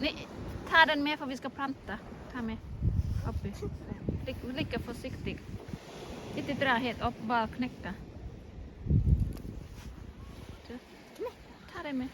Nej, ta den med för vi ska planta. Ta med. Uppe. Lika försiktigt. Inte dra helt upp, bara knäcka. Ta den med.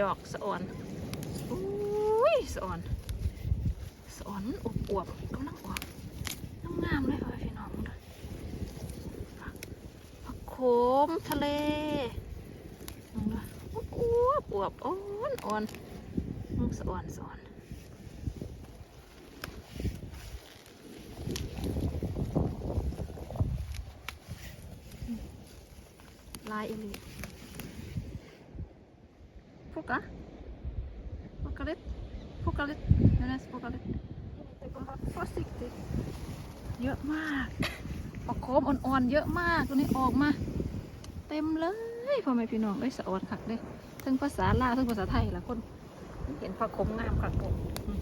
ดอกสะออนอุ้ยสะออนสะออนอวบอวบกำลังอวบงามเลยค่ะพี่น้องดูผักโขมทะเลมองดูอวบอวบอ่อนอ่อนสะออนสะออนลายอีลี Plocka. Plocka lite. Plocka lite. Jonas, plocka lite. Försiktigt. เยอะมากปลาโคมอ่อนๆเยอะมากตัวนี้ออกมา เต็มเลยพ่อแม่พี่น้องได้สะออนคักเลยทั้งภาษาลาวทั้งภาษาไทยละคน เห็นปลาโคมงามคักผมอืม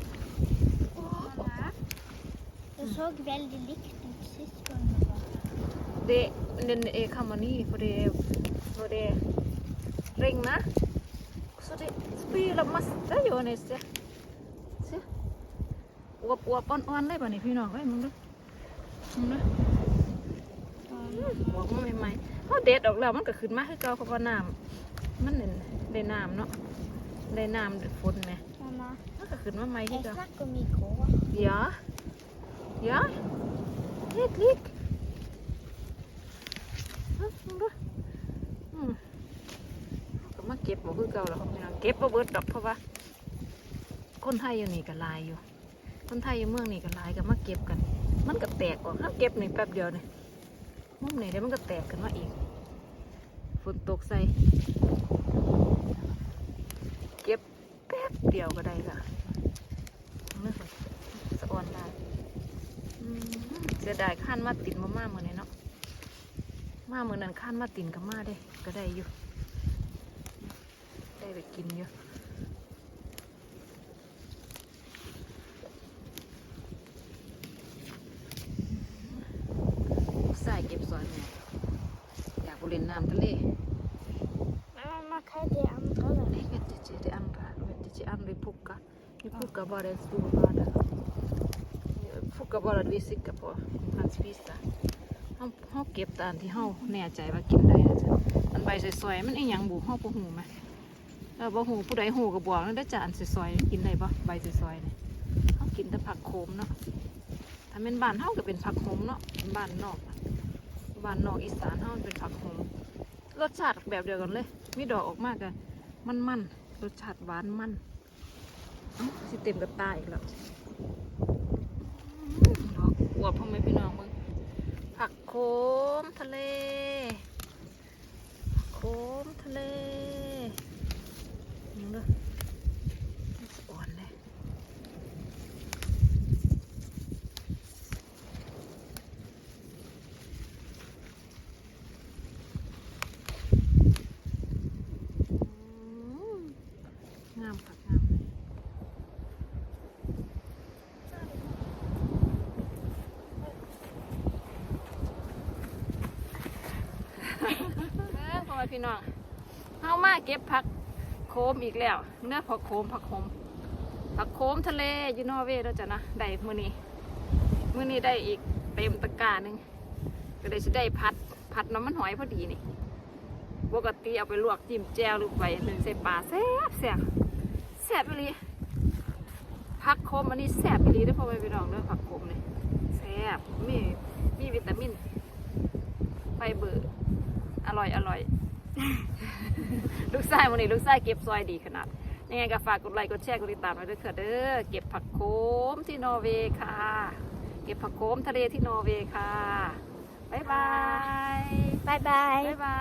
Det såg väldigt likt ut sist gång. Det, den är kammarny för det, för det regnar. Så det spyr massa Jonas. Se. Se. อวบอวบอ่อนๆเลยป่ะนี่พี่น้องเอ้ยมึงดูมึงดูหัวมันใหม่ๆเขาเด็ดออกแล้วมันก็ขึ้นมาคือเกาเพราะว่าน้ำมันเน่นได้น้ำเนาะได้น้ำฝนไหมมันก็ขึ้นมาใหม่คือ jag เก่า snackar om igår. Ja. Ja. Helt lik. Ja, มึงดู บบ่คือเก่าแล้วครับพี่น้องเก็บบ่เบิดดอกเพราะว่า คนไทยอยู่นี่ก็ลายอยู่ คนไทยอยู่เมืองนี่ก็ลายก็มาเก็บกัน มันก็แตกออกถ้าเก็บนี่แป๊บเดียวนี่มุมไหนเดี๋ยวมันก็แตกกันมาอีกฝนตกใส่เก็บแป๊บเดียวก็ได้ละนี่ค่ะสะออนได้เสียดายขั้นมาตินมาม่าเมื่อนี้เนาะมาเมื่อนั้นขั้นมาตินกับมาได้ก็ได้อยู่ ได้ไปกินอยู่ใส่เก็บสอนเนี่ยอยากไปเล่นน้ำทะเล Men man kan inte andra där. Nej, vet inte det andra. Vet inte andra i Pukka. I Pukka var det en stor bada. Pukka bara vi sikker på om han spiste. Han, han เก็บตามที่เฮาแน่ใจว่ากินได้นะจ๊ะอันใบสวยๆมันอีหยังบุเฮาบ่ฮู้ไหม เออบ่ฮู้ผู้ใดฮู้ก็บบอกนั่นได้จ้ะอันสวยๆกินได้บ่ใบสวยๆนี่ยเฮากินแต่ผักโขมเนาะถ้าเป็นบ้านเฮาก็เป็นผักโขมเนาะบ้านนอกบ้านนอกอีสานเฮามันเป็นผักโขมรสชาติแบบเดียวกันเลย มีดอกออกมากอะมันมันๆรสชาติหวานมันอ้าสิเต็มกับตาอีกแล้วดอกอวบพ่อแม่พี่น้องมึงผักโขมทะเลผักโขมทะเลนี่เด้อสะอ่อนเลยอื้องามผักงามเลย เออพ่อแม่พี่น้องเฮามาเก็บผักโคมอีกแล้วเนื้อผักโคมผักโคมผักโคมทะเลยูนอเวย์แล้วจ้ะนะได้มื้อนี้มื้อนี้ได้อีกเต็มตะกร้าหนึงก็ได้สิได้พัดพัดน้ำมันหอยพอดีนี่ปกติเอาไปลวกจิ้มแจ่วหรือไปหนึ่งใส่ปลาแซ่บแซ่บแซ่บไปเลยผักโคมอันนี้แซ่บไปเลยเด้อพ่อแม่พี่น้องเด้อผักโคมนี่แซ่บมีมีวิตามินไฟเบอร์ อร่อยอร่อยลูกชายวันนี้ลูกชายเก็บซอยดีขนาดยังไงก็ฝากกดไลค์กดแชร์กดติดตามไว้ด้วยค่ะเด้อเก็บผักโขมที่นอร์เวย์ค่ะ เก็บผักโขมทะเลที่นอร์เวย์ค่ะบ๊ายบาย Bye bye. บ๊ายบา